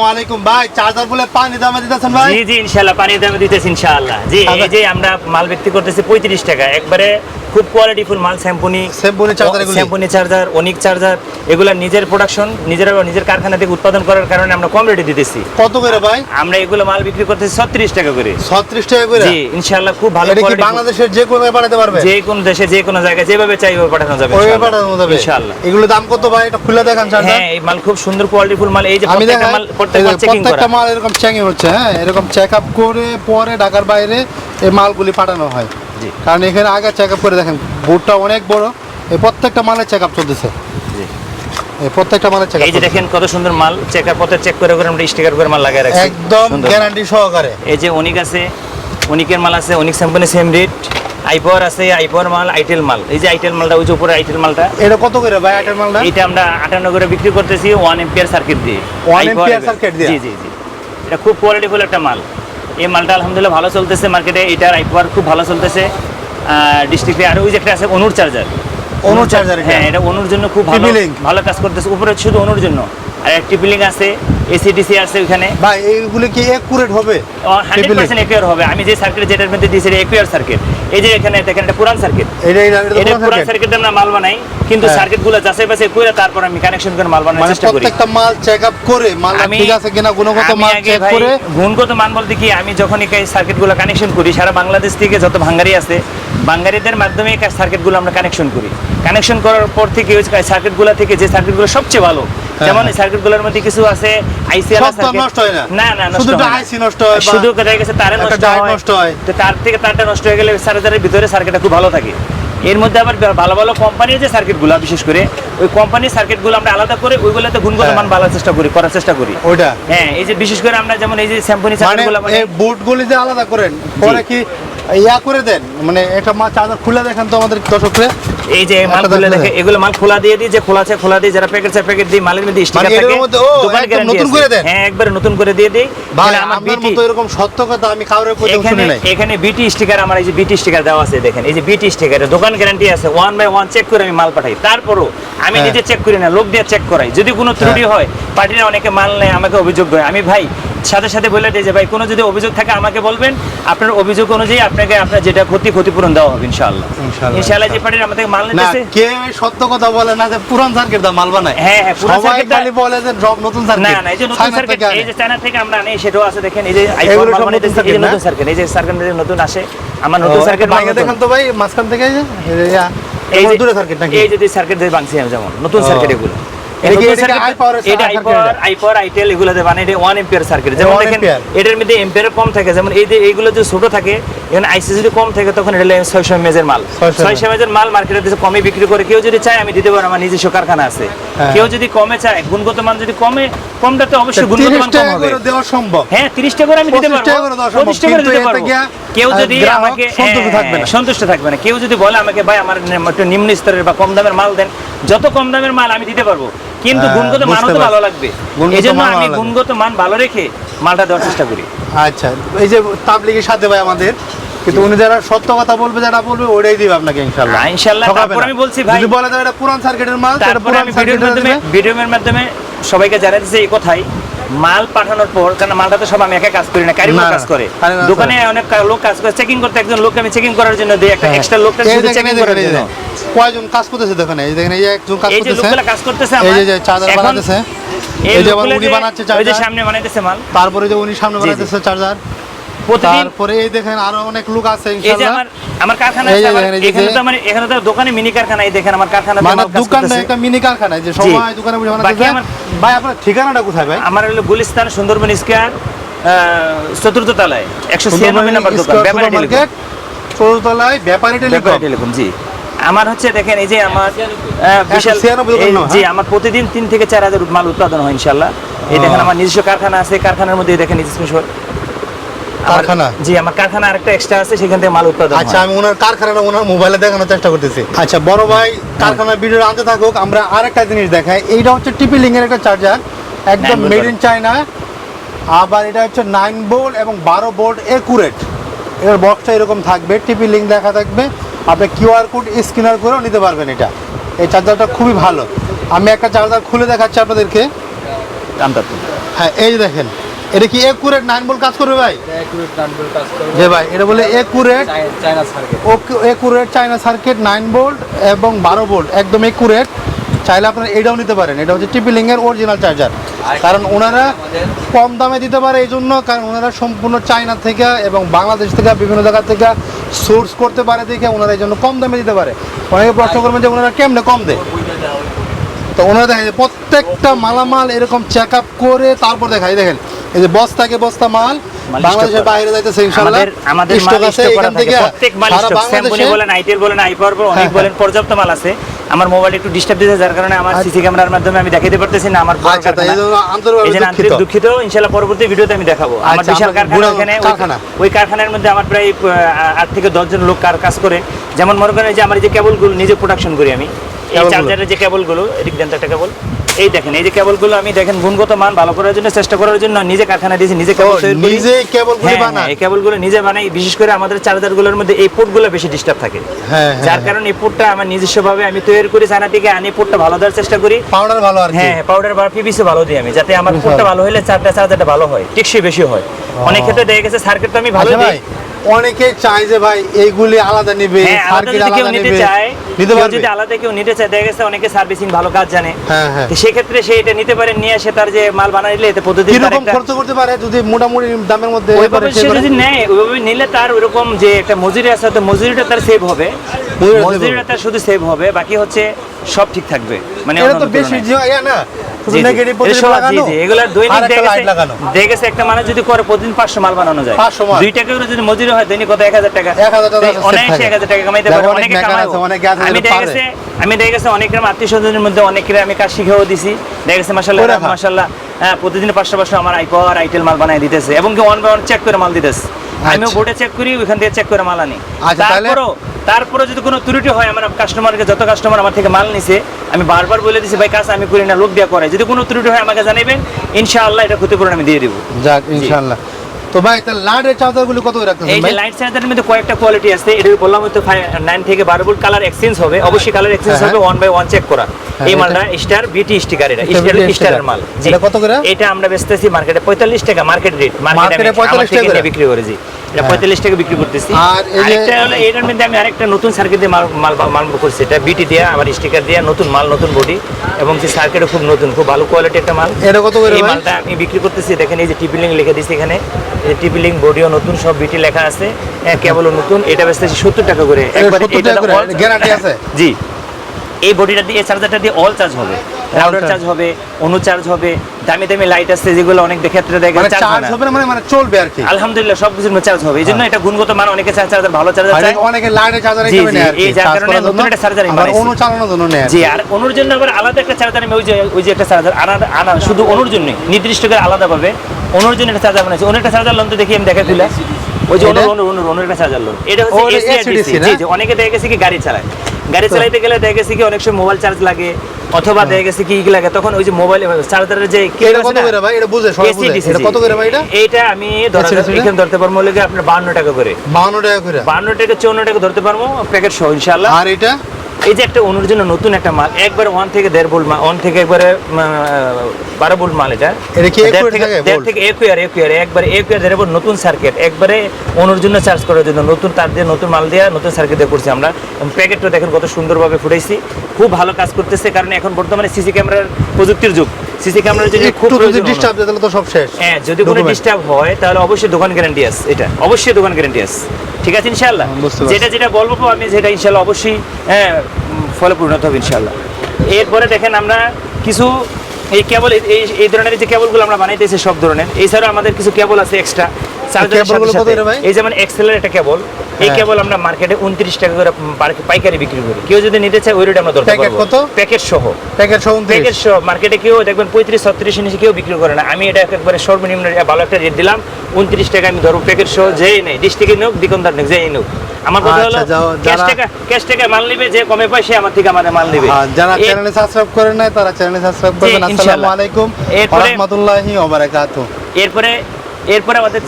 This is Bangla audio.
ওয়ালাইকুম ভাই চার্জার বলে পানি দামে দিতেছেন ভাই? জি জি ইনশাল্লাহ পানির দামে দিতেছি ইনশাআল্লাহ। জি আচ্ছা। এই যে আমরা মাল বিক্রি করতেছি পঁয়ত্রিশ টাকা একবারে খুব কোয়ালিটিফুল মাল স্যাম্পুনি Symphony charger এগুলি? স্যাম্পুনি চার্জার অনিক চার্জার এগুলা নিজের প্রোডাকশন নিজের নিজের কারখানা থেকে উৎপাদন করার কারণে আমরা কম রেটে দিতেছি। কত করে ভাই? আমরা এগুলো মাল বিক্রি করতেছি ছত্রিশ টাকা করে। ছত্রিশ টাকা করে? জি ইনশাআল্লাহ খুব ভালো বাংলাদেশের যে কোনো পাঠাতে পারবে? যে কোনো দেশে যে কোনো জায়গায় যেভাবে চাই ওভাবে পাঠানো যাবে ওইভাবে পাঠানো যাবে। ইনশাআল্লাহ। এগুলো দাম কত ভাই? এটা খুলে দেখান চার্জার। হ্যাঁ এই মাল খুব সুন্দর কোয়ালিটিফুল মাল। এই যে প্রত্যেকটা মাল প্রত্যেকটা মাল এরকম চেকিং হচ্ছে হ্যাঁ? এরকম চেক আপ করে পরে ঢাকার বাইরে এই মালগুলি পাঠানো হয়। কারণ এখানে আগে চেক আপ করে দেখেন বোর্ডটা অনেক বড় এই প্রত্যেকটা মালের চেক আপ চলতেছে প্রত্যেকটা মালের চেক এই যে দেখেন কত সুন্দর মাল চেক আপ পথে চেক করে করে আমরা স্টিকার করে মাল লাগাই রাখছি। একদম গ্যারান্টি সহকারে। এই যে অনিক আছে অনিকের মাল আছে অনিক স্যাম্পনি সেম রেট আইপাওয়ার আছে আইপাওয়ার মাল আইটেল মাল। এই যে আইটেল মালটা ওই যে উপরে আইটেল মালটা। এটা কত করে ভাই আইটের মালটা? এটা আমরা আটান্ন করে বিক্রি করতেছি ওয়ান এম্পিয়ার সার্কিট দিয়ে। One iPower ampere এর। circuit দিয়ে? জি জি জি। এটা খুব কোয়ালিটিফুল একটা মাল। এই মালটা আলহামদুলিল্লাহ ভালো চলতেছে মার্কেটে এটার আইপাওয়ার খুব ভালো চলতেছে। ডিস্ট্রিক্টে আর ওই যে একটা আছে অনুর চার্জার অনুর চার্জার হ্যাঁ এটা? অনুর জন্য খুব ভালো ভালো কাজ করতেছে। উপরে শুধু অনুর জন্য। আর টিপিলিং আছে। এসিডিসি আছে ওখানে ভাই এইগুলি কি একুরেট হবে? Hundred TP-Link? পার্সেন্ট একুয়ার হবে। আমি যে সার্কিট যেটার মধ্যে দিয়েছি একুয়ার সার্কিট এই যে এখানে দেখেন এটা পুরান সার্কিট এটা এটা এটা এটা পুরান সার্কিট আমরা মাল বানাই কিন্তু হ্যাঁ। সার্কিটগুলো যাচাই বাছাই করে তারপর আমি কানেকশন করে মাল বানানোর মানে চেষ্টা করি। প্রত্যেকটা মাল চেক আপ করে মাল ঠিক আছে কিনা গুণগত মাল চেক করে। গুণগত মান বলতে কি আমি যখন এই সার্কিটগুলো কানেকশন করি সারা বাংলাদেশ থেকে যত ভাঙ্গারি আছে ভাঙ্গারিদের মাধ্যমে এই সার্কিটগুলো আমরা কানেকশন করি। কানেকশন করার পর থেকে ওই সার্কিটগুলো থেকে যে সার্কিটগুলো সবচেয়ে ভালো যেমন হ্যাঁ। সার্কিটগুলোর মধ্যে কিছু আছে আইসিএল নষ্ট হয় না। না না শুধু হয় নষ্ট হয় শুধু দেখা গেছে তারে নষ্ট হয় নষ্ট হয়। তো তার থেকে তারটা নষ্ট হয়ে গেলে চার্জারের ভিতরে সার্কিটটা খুব ভালো থাকে এর মধ্যে আবার ভালো ভালো কোম্পানির যে সার্কিটগুলো বিশেষ করে ওই কোম্পানির সার্কিটগুলো আমরা আলাদা করে ওইগুলোতে গুণগত হ্যাঁ। মান ভালো চেষ্টা করি করার চেষ্টা করি ওইটা হ্যাঁ এই যে বিশেষ করে আমরা যেমন এই যে স্যাম্পনি সার্কিটগুলো মানে বুট গুলি যে আলাদা করেন পরে কি ইয়া করে দেন মানে খুলে দেখেন তো আমাদের দর্শকরে। এই যে মাল খুলে দেখে এগুলো মাল খোলা দিয়ে দিই যে খোলা আছে খোলা দিয়ে যারা প্যাকেট আছে প্যাকেট দিই মালের মধ্যে স্টিকার মানে থাকে দোকান নতুন করে দেন? হ্যাঁ একবারে নতুন করে দিয়ে দিই। ভাই আমার বিটি মতো এরকম সত্য কথা আমি কাউরে কোথাও শুনি নাই। এখানে বিটি স্টিকার আমার এই যে বিটি স্টিকার দেওয়া আছে দেখেন এই যে বিটি স্টিকার দোকান গ্যারান্টি আছে ওয়ান বাই ওয়ান চেক করে আমি মাল পাঠাই। তারপরও আমি হ্যাঁ। নিজে চেক করি না লোক দিয়ে চেক করাই। যদি কোনো ত্রুটি হয় পার্টিরা অনেকে মাল নেয় আমাকে অভিযোগ দেয়। আমি ভাই সাথে সাথে বলে দিই যে ভাই কোনো যদি অভিযোগ থাকে আমাকে বলবেন। আপনার অভিযোগ অনুযায়ী আপনাকে আপনার যেটা ক্ষতি ক্ষতিপূরণ দেওয়া হবে ইনশাআল্লাহ। ইনশাআল্লাহ, যে পার্টির আমাদের মাল না নিতেছে। কে সত্য কথা বলে না যে পুরান সার্কিট দা মাল বানায়? হ্যাঁ হ্যাঁ পুরো সবাই সার্কিটটা খালি বলে যে সব নতুন না সার্কিট না এই যে নতুন সার্কিট এই যে চায়না থেকে আমরা আনি সেটাও আছে দেখেন এই যে আইফোন মানে নতুন এই যে নতুন সার্কিট এই যে সার্কিট নতুন আসে আমার নতুন সার্কিট সার্কিট ভাঙে দেখেন তো ভাই মাঝখান থেকে এই যে এই যে দূরে সার্কিট নাকি? এই যে সার্কিট দিয়ে বাংছি আমি যেমন নতুন। সার্কিট এগুলো। এটা কি- নতুন এটা কি circuit- iPower এর এটা circuit আইপাওয়ার আইপাওয়ার আইটেল এগুলো দিয়ে এটা ওয়ান এম্পিয়ার সার্কিট যেমন দেখেন এটার মধ্যে এম্পিয়ার কম থাকে। যেমন এই যে এইগুলো যে ছোট থাকে এখানে আইসি যদি কম থাকে তখন এটা ছয়শো এমএজের মাল। ছয়শো এমএজের মাল মার্কেটে দিচ্ছে কমে বিক্রি করে। কেউ যদি চায় আমি দিতে পারব। আমার নিজস্ব কারখানা আছে। হ্যাঁ। কেউ যদি কমে চায় গুণগত মান যদি কমে কমটাতে অবশ্যই গুণগত মান কম হবে। দেওয়া সম্ভব। হ্যাঁ 30 টাকা করে আমি দিতে পারব। টাকা করে দেওয়া সম্ভব, 25 টাকা করে দিতে পারব। কেউ যদি আমাকে সন্তুষ্ট থাকবে না। সন্তুষ্ট থাকবে না। কেউ যদি বলে আমাকে ভাই আমার একটু নিম্ন স্তরের বা কম দামের মাল দেন। যত কম দামের মাল আমি দিতে পারব কিন্তু হ্যাঁ, গুণগত মানও বুঝতে তো ভালো লাগবে। এজন্য আমি গুণগত মান ভালো রেখে মালটা দেওয়ার চেষ্টা করি। আচ্ছা এই যে তাবলিগের সাথে ভাই আমাদের কিন্তু উনি যারা সত্য কথা বলবে যারা বলবে ওটাই দিবে আপনাকে ইনশাআল্লাহ। না, ইনশাআল্লাহ, তারপর আমি বলছি ভাই- যদি বলা যায় এটা পুরান সার্কিটের মাল তারপর আমি ভিডিওর মাধ্যমে ভিডিওর মাধ্যমে সবাইকে জানাতে চাই এই কথাই। মাল পাঠানোর পর কারণ মালটা তো সব আমি একা কাজ করি না কারিগর কাজ করে। দোকানে অনেক লোক কাজ করে চেকিং করতে একজন লোক আমি চেকিং করার জন্য দিই একটা এক্সট্রা লোকটা শুধু চেকিং করার জন্য। কয়জন কাজ করতেছে দেখেন এই দেখেন এই একজন কাজ করতেছে এই যে লোকগুলা কাজ করতেছে এই আমার যে যে চার্জার বানাতেছে। এই এই যে আবার উনি বানাচ্ছে বানাচ্ছে ওই যে সামনে বানাইতেছে মাল। তারপরে যে উনি সামনে বানাইতেছে। চার্জার। প্রতিদিন তারপরে এই দেখেন আরও অনেক লোক আছে এই যে ইনশাআল্লাহ আমার আমার কারখানা এই যে আমার- দেখেন, এই যে- এখানে তো আমার এখানে তো দোকানে মিনি কারখানা এই দেখেন আমার কারখানা মানে দোকান একটা মিনি কারখানা যে সবাই দোকানে বসে বাকি বানাতেছে আমার- ভাই আপনার ঠিকানাটা কোথায় ভাই? আমার হলো গুলিস্তান সুন্দরবন স্কয়ার চতুর্থ তলায় একশো ছিয়ানব্বই নম্বর দোকান ব্যাপারী টেলিকম। মার্কেট চৌতলায় ব্যাপারী ব্যাপারী টেলিকম জি। আমার হচ্ছে দেখেন এই যে আমার আহ, বিশাল 196 দোকান এই- না, জি হ্যাঁ? আমার প্রতিদিন তিন থেকে চার হাজার মাল উৎপাদন হয় ইনশাল্লাহ। এই দেখেন আমার নিজস্ব কারখানা আছে কারখানার মধ্যে দেখেন নিজস্ব কারখানা? জি আমার কারখানা আরেকটা এক্সট্রা আছে সেখান থেকে মাল উৎপাদন আচ্ছা আমি ওনার কারখানাটা ওনার মোবাইলে দেখানোর চেষ্টা করতেছি। আচ্ছা বড় ভাই কারখানার ভিডিও আনতে থাকুক আমরা আরেকটা জিনিস দেখাই। এইটা হচ্ছে টিপি লিং এর একটা চার্জার একদম মেড ইন চায়না আবার এটা হচ্ছে নাইন বোল্ট এবং বারো বোল্ট একুরেট এর বক্সটা এরকম থাকবে টিপি লিঙ্ক দেখা থাকবে। আপনি কিউআর কোড স্ক্যানার করেও নিতে পারবেন এটা। এই চার্জারটা খুবই ভালো। আমি একটা চার্জার খুলে দেখাচ্ছি আপনাদেরকে। হ্যাঁ এই দেখেন। এটা কি একুরেট নাইন বল কাজ করবে ভাই? যে ভাই এটা বলে accurate accurate China circuit nine volt এবং বারো ভোল্ট একদম একুরেট চাইলে আপনারা এটাও নিতে পারেন। এটা হচ্ছে টিপিলিং এর অরিজিনাল চার্জার কারণ ওনারা কম দামে দিতে পারে এই জন্য কারণ ওনারা সম্পূর্ণ চায়না থেকে এবং বাংলাদেশ থেকে বিভিন্ন জায়গা থেকে সোর্স করতে পারে দেখে ওনারা এই জন্য কম দামে দিতে পারে। অনেকে প্রশ্ন করবেন যে ওনারা কেমনে কম দেয়? তো ওনারা দেখেন প্রত্যেকটা মালামাল এরকম চেক আপ করে তারপর দেখায়। দেখেন এই যে বস্তাকে বস্তা মাল বাংলাদেশের বাইরে যাইতেছে ইনশাআল্লাহ। আমাদের আমাদের স্টক আছে এখান থেকে। প্রত্যেক মাল স্টক বলেন আইটেল বলেন আইপাওয়ার বলেন অনেক হ্যাঁ, বলেন পর্যাপ্ত মাল আছে। আমার মোবাইল একটু ডিস্টার্ব দিতে যার কারণে আমার আচ্ছা। সিসি ক্যামেরার মাধ্যমে আমি দেখাতে পারতেছি না আমার আচ্ছা তাই আন্তরিকভাবে আন্তরিক দুঃখিত ইনশাআল্লাহ পরবর্তী ভিডিওতে আমি দেখাবো। আমার আচ্ছা, বিশাল কারখানা ওখানে ওই- কারখানার মধ্যে আমার প্রায় আট থেকে দশ জন লোক কার কাজ করে। যেমন মনে করেন যে আমার যে কেবলগুলো নিজে প্রোডাকশন করি আমি। এই। চার্জারের যে কেবলগুলো এদিক দেন একটা কেবল এই দেখেন এই যে কেবলগুলো আমি দেখেন গুণগত মান ভালো করার জন্য চেষ্টা করার জন্য নিজে কারখানা দিয়েছি নিজে কেবল। নিজে কেবলগুলি হ্যাঁ, হ্যাঁ, এই কেবলগুলো নিজে বানাই বিশেষ করে আমাদের চার্জারগুলোর মধ্যে এই পোর্টগুলো বেশি ডিস্টার্ব থাকে। হ্যাঁ, যার। কারণে এই পোর্টটা আমার নিজস্ব ভাবে আমি তৈরি করি চায়না থেকে আনি পোর্টটা ভালো দেওয়ার চেষ্টা করি। পাউডার ভালো আর হ্যাঁ পাউডার বা পিভিসি ভালো দিই আমি যাতে আমার পোর্টটা ভালো হলে চারটা চার্জারটা ভালো হয় টেকসই বেশি হয়। অনেক ক্ষেত্রে দেখা গেছে সার্কিট তো আমি ভালো আচ্ছা দিই। অনেকে চায় যে ভাই এইগুলি আলাদা নিবে হ্যাঁ আলাদা সার্কিট আলাদা নিতে নিবে। নিতে কেউ পারবে? যদি আলাদা কেউ নিতে চায় দেখা গেছে অনেকে সার্ভিসিং ভালো কাজ জানে। হ্যাঁ হ্যাঁ। সেই সেক্ষেত্রে সে এটা নিতে পারে নিয়ে এসে তার যে মাল বানাইলে এতে পদ্ধতি খরচ করতে পারে? যদি মোটামুটি দামের মধ্যে ওইভাবে সে যদি নেয় ওইভাবে নিলে তার ওইরকম যে একটা মজুরি আছে তো মজুরিটা তার সেভ হবে। মজুরিটা শুধু সেভ হবে বাকি হচ্ছে সব ঠিক থাকবে। মানে এটা তো বেশি না? একটা মানুষ যদি করে প্রতিদিন পাঁচশো মাল বানানো যায়। দুই টাকা করে যদি মজুরি হয় দৈনিক কত? এক হাজার টাকা। 1000 টাকা তো set অনায়াসে এক হাজার টাকা কামাইতে পারে অনেকে মেকার কামাইবো। আছে, অনেকে আছে, আমি দেখা গেছে আমি দেখা গেছে অনেকের আত্মীয় স্বজনের মধ্যে অনেকের আমি কাজ শিখেও দিছি। দেখা গেছে মাসাল্লাহ মাসাল্লাহ হ্যাঁ প্রতিদিন পাঁচশো পাঁচশো আমার আইপাওয়ার আইটেল মাল বানাই দিতেছে। এবং কি ওয়ান বাই ওয়ান চেক করে মাল দিতেছে। আমিও আচ্ছা। বোর্ডে চেক করি ওইখান থেকে চেক করে মাল আনি। আচ্ছা, তারপরও তারপরে যদি কোনো ত্রুটি হয় আমার কাস্টমারকে যত কাস্টমার আমার থেকে মাল নিছে আমি বারবার বলে দিছি ভাই কাজ আমি করি না লোক দিয়ে করে। যদি কোনো ত্রুটি হয় আমাকে জানাবেন ইনশাআল্লাহ এটা ক্ষতিপূরণ আমি দিয়ে দিব। যাক ইনশাআল্লাহ। তো ভাই তাহলে লাইটের চার্জারগুলো কত রাখতেছেন এই যে লাইট চার্জারের মধ্যে কয়েকটা কোয়ালিটি আছে এটা বললাম হয়তো নাইন থেকে বারো ভোল্ট কালার এক্সচেঞ্জ হবে। অবশ্যই কালার এক্সচেঞ্জ হ্যাঁ, হবে ওয়ান বাই ওয়ান চেক করা। হ্যাঁ, এই মালটা স্টার বিটি স্টিকার এটা এটা স্টার স্টারের মাল। এটা কত করে? এটা আমরা বেচতেছি মার্কেটে পঁয়তাল্লিশ টাকা মার্কেট রেট মার্কেটে 45 টাকা বিক্রি করে জি এটা হ্যাঁ। পঁয়তাল্লিশ টাকা বিক্রি করতেছি। আরেকটা হলো এটার মধ্যে আমি আরেকটা নতুন সার্কিট দিয়ে মাল মাল মাল করছি। এটা বিটি দিয়ে আমার স্টিকার দিয়ে নতুন মাল নতুন বডি এবং যে সার্কিটও খুব নতুন খুব ভালো কোয়ালিটি একটা মাল। এটা কত করে এই মালটা আমি বিক্রি করতেছি দেখেন এই যে টিপি লিঙ্ক লিখে দিচ্ছি এখানে। এই টিপি লিঙ্ক বডিও নতুন সব বিটি লেখা আছে। কেবলও নতুন এটা বেচতেছি সত্তর টাকা করে। একবারে 70 এটা টাকা করে? all- গ্যারান্টি আছে? জি। এই বডিটা দিয়ে এই চার্জারটা দিয়ে অল চার্জ হবে। রাউটার চার্জ হবে অনু চার্জ হবে দামি দামি লাইট আছে যেগুলো অনেক ক্ষেত্রে দেখে মানে চার্জ হয়। হবে না মানে মানে চলবে আর কি। আলহামদুলিল্লাহ সব কিছুর চার্জ হবে। জন্য এটা গুণগত মান অনেকে চায় চার্জার ভালো চার্জার চায়। অনেকে- লাইটের চার্জার নেয় আর কি যার কারণে নতুন একটা আমি অনু চালানোর জন্য নেয় জি আর অনুর জন্য আবার আলাদা একটা চার্জার আমি ওই যে ওই যে একটা চার্জার আনা আনা শুধু অনুর জন্য নির্দিষ্ট করে আলাদা পাবে অনুর জন্য একটা চার্জার বানাইছি। অনুর একটা চার্জার লোন তো দেখি আমি দেখা তুলে ওই যে অনুর অনুর অনুর একটা চার্জার লোন। এটা হচ্ছে জি অনেকে দেখে গেছে কি গাড়ি চালায়। গাড়ি চালাইতে গেলে দেখে গেছে কি অনেক সময় মোবাইল চার্জ লাগে। অথবা দেখে গেছে কি কি লাগে তখন ওই যে মোবাইলে চার্জারের যে এটা কত না? করে ভাই? এটা বুঝে সবাই বুঝে। এটা কত করে ভাই এটা? এইটা আমি এখানে ধরতে পারব লেগে আপনার বান্ন টাকা করে। 52 টাকা করে। বান্ন টাকা চৌন্ন টাকা ধরতে পারব প্যাকেট সহ ইনশাল্লাহ আর এটা? এই যে একটা অনুর জন্য নতুন একটা মাল একবার ওয়ান থেকে দেড় বোল মাল ওয়ান থেকে একবারে বারো বোল মাল এটা। দেড় থেকে- একুয়ার একুয়ার একবারে একুয়ার দেড় বোল নতুন সার্কিট একবারে অনুর জন্য চার্জ করার জন্য নতুন তার দিয়ে নতুন মাল দিয়ে নতুন সার্কিট দিয়ে করছি আমরা। প্যাকেটটা দেখেন কত সুন্দরভাবে ফুটেছি খুব ভালো কাজ করতেছে কারণ এখন বর্তমানে সিসি ক্যামেরার প্রযুক্তির যুগ। সিসি ক্যামেরার জন্য খুব যদি। ডিস্টার্ব তাহলে তো সব শেষ হ্যাঁ যদি কোনো। ডিস্টার্ব হয় তাহলে অবশ্যই দোকান গ্যারান্টি আছে এটা অবশ্যই দোকান গ্যারান্টি আছে ঠিক আছে ইনশাআল্লাহ পারছি। যেটা যেটা বলব আমি যেটা ইনশাআল্লাহ অবশ্যই হ্যাঁ ফলে পরিণত হবে ইনশাআল্লাহ এরপরে দেখেন আমরা কিছু এই কেবল এই এই ধরনের যে কেবলগুলো আমরা বানাইতেছি সব ধরনের এছাড়াও আমাদের কিছু কেবল আছে এক্সট্রা কেবলগুলো কত করে ভাই? এই যেমন এক্সেলের একটা কেবল এই হ্যাঁ। কেবল আমরা মার্কেটে উনত্রিশ টাকা করে পাইকারি বিক্রি করি। কেউ যদি নিতে চায় ওই রেট আমরা ধরতে পারব। কত? প্যাকেট সহ। প্যাকেট সহ প্যাকেট সহ। মার্কেটে কেউ দেখবেন পঁয়ত্রিশ ছত্রিশ নিচে কেউ বিক্রি করে না। আমি এটা একবারে সর্বনিম্ন ভালো একটা রেট দিলাম। উনত্রিশ টাকা আমি ধরবো প্যাকেট সহ যেই নেই। ডিস্ট্রিক্টে নোক দোকানদার নোক যেই নোক আমার কথা হলো ক্যাশ টাকা ক্যাশ টাকা মাল নিবে যে কমে পায় সে আমার থেকে আমাদের মাল নিবে। যারা চ্যানেলে সাবস্ক্রাইব করেন নাই তারা চ্যানেলে সাবস্ক্রাইব করবেন। আসসালামু আলাইকুম। ওয়া এরপরে- রাহমাতুল্লাহি ওয়া বারাকাতুহু। এরপরে এরপরে আমাদের